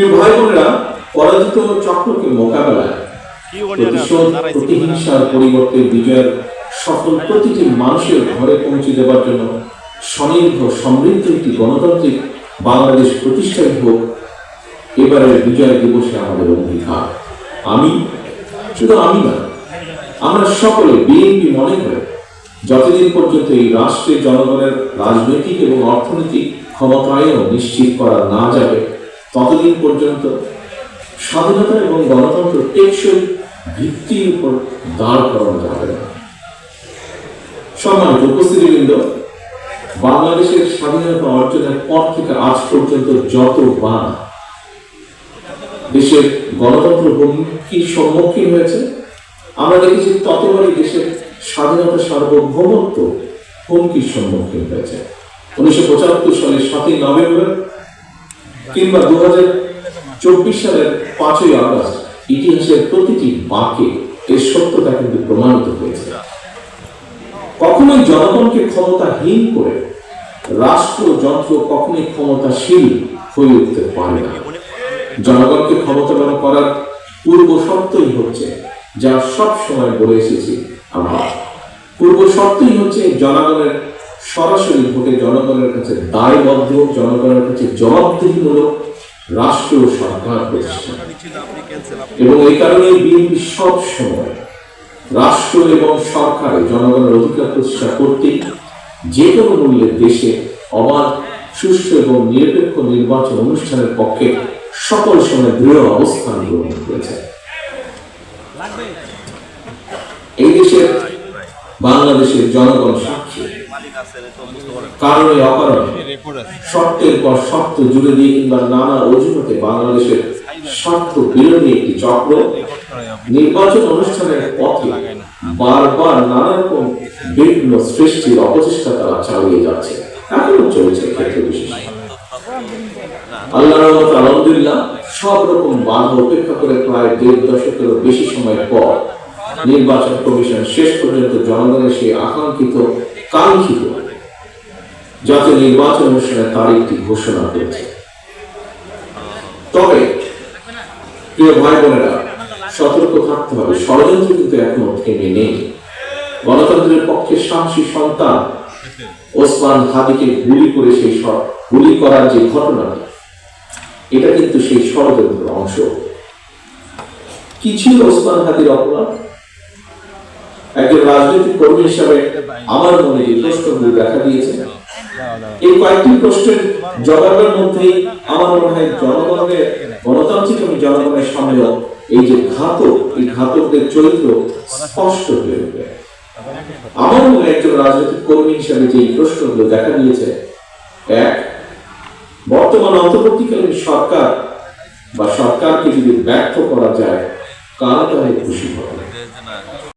প্রিয় ভাই বোনেরা পরাজিত চক্রকে মোকাবেলায় প্রতিহিংসার পরিবর্তে বিজয়ের সফল প্রতিটি মানুষের ঘরে পৌঁছে দেওয়ার জন্য স্বনির্ভর সমৃদ্ধ একটি গণতান্ত্রিক বাংলাদেশ প্রতিষ্ঠাই হোক এবারের বিজয় দিবসে আমাদের অঙ্গীকার। আমি শুধু আমি না আমরা সকলে বিএনপি মনে করে যতদিন পর্যন্ত এই রাষ্ট্রের জনগণের রাজনৈতিক এবং অর্থনৈতিক ক্ষমতায়ন নিশ্চিত করা না যাবে ততদিন পর্যন্ত স্বাধীনতা এবং গণতন্ত্র টেকসই ভিত্তির উপর দাঁড় করানো যাবে না? সম্মানিত উপস্থিতিবৃন্দ, বাংলাদেশের স্বাধীনতা অর্জনের পর থেকে আজ পর্যন্ত যত যতবার দেশের গণতন্ত্র হুমকির সম্মুখীন হয়েছে, আমরা দেখেছি ততবারই দেশের স্বাধীনতা সার্বভৌমত্ব হুমকির সম্মুখীন হয়েছে। উনিশশো পঁচাত্তর সালের সাতই নভেম্বর কিংবা দু হাজার চব্বিশ সালের পাঁচই আগস্ট ইতিহাসের প্রতিটি বাঁকে এর সত্যতা কিন্তু প্রমাণিত হয়েছে। কখনোই জনগণকে ক্ষমতাহীন করে রাষ্ট্র যন্ত্র কখনোই ক্ষমতাশীল হয়ে উঠতে পারে না। জনগণকে ক্ষমতাবান করার পূর্ব শর্তই হচ্ছে, যা সব সময় বলে এসেছি আমরা। পূর্ব শর্তই হচ্ছে জনগণের সরাসরি ভোটে জনগণের কাছে দায়বদ্ধ, জনগণের কাছে জবাবদিহিমূলক রাষ্ট্র সরকার প্রতিষ্ঠা। এবং এই কারণে বিএনপি সব সময় রাষ্ট্র এবং সরকারে, জনগণের অধিকার প্রতিষ্ঠা করতে যে কোনো মূল্যে দেশে অবাধ, সুষ্ঠু এবং নিরপেক্ষ নির্বাচন অনুষ্ঠানের পক্ষে সকল সময় দৃঢ় অবস্থান গ্রহণ করেছে এই দেশের বাংলাদেশের জনগণ সাক্ষী। কারণে অকারণে শর্তের পর শর্ত জুড়ে দিয়ে কিংবা নানা অজুহাতে বাংলাদেশের স্বার্থ বিরোধী একটি চক্র নির্বাচন অনুষ্ঠানের পথে বারবার নানা রকম বিঘ্ন সৃষ্টির অপচেষ্টা তারা চালিয়ে যাচ্ছে। এখনও চলছে ক্ষেত্র বিশেষ। আল্লাহর রহমতে আলহামদুলিল্লাহ সব রকম বাধা উপেক্ষা করে প্রায় দেড় দশকেরও বেশি সময় পর নির্বাচন কমিশন শেষ পর্যন্ত জনগণের সেই আকাঙ্ক্ষিত, কাঙ্ক্ষিত জাতীয় নির্বাচন অনুষ্ঠানের তারিখটি ঘোষণা করেছে। তবে, প্রিয় ভাই বোনেরা, সতর্ক থাকতে হবে। ষড়যন্ত্র কিন্তু এখনও থেমে নেই। গণতন্ত্রের পক্ষে সাহসী সন্তান ওসমান হাদিকে গুলি করে সেই গুলি করার যে ঘটনাটি এটা কিন্তু সেই ষড়যন্ত্রের অংশ। কি ছিল ওসমান হাদির অপরাধ? একজন রাজনৈতিক কর্মী হিসাবে আমার মনে যে প্রশ্নগুলি দেখা দিয়েছে। এই কয়েকটি প্রশ্নের জবাবের মধ্যেই আমার মনে হয় জনগণের, গণতান্ত্রিক এবং জনগণের সামনেও এই যে ঘাতক, এই ঘাতকদের চরিত্র স্পষ্ট হয়ে উঠবে। আমার মনে একজন রাজনৈতিক কর্মী হিসাবে যে এই প্রশ্নগুলো দেখা দিয়েছে, এক, বর্তমান অন্তর্বর্তীকালীন সরকার বা সরকারকে যদি ব্যর্থ করা যায়, কারা তাহলে খুশি হবে?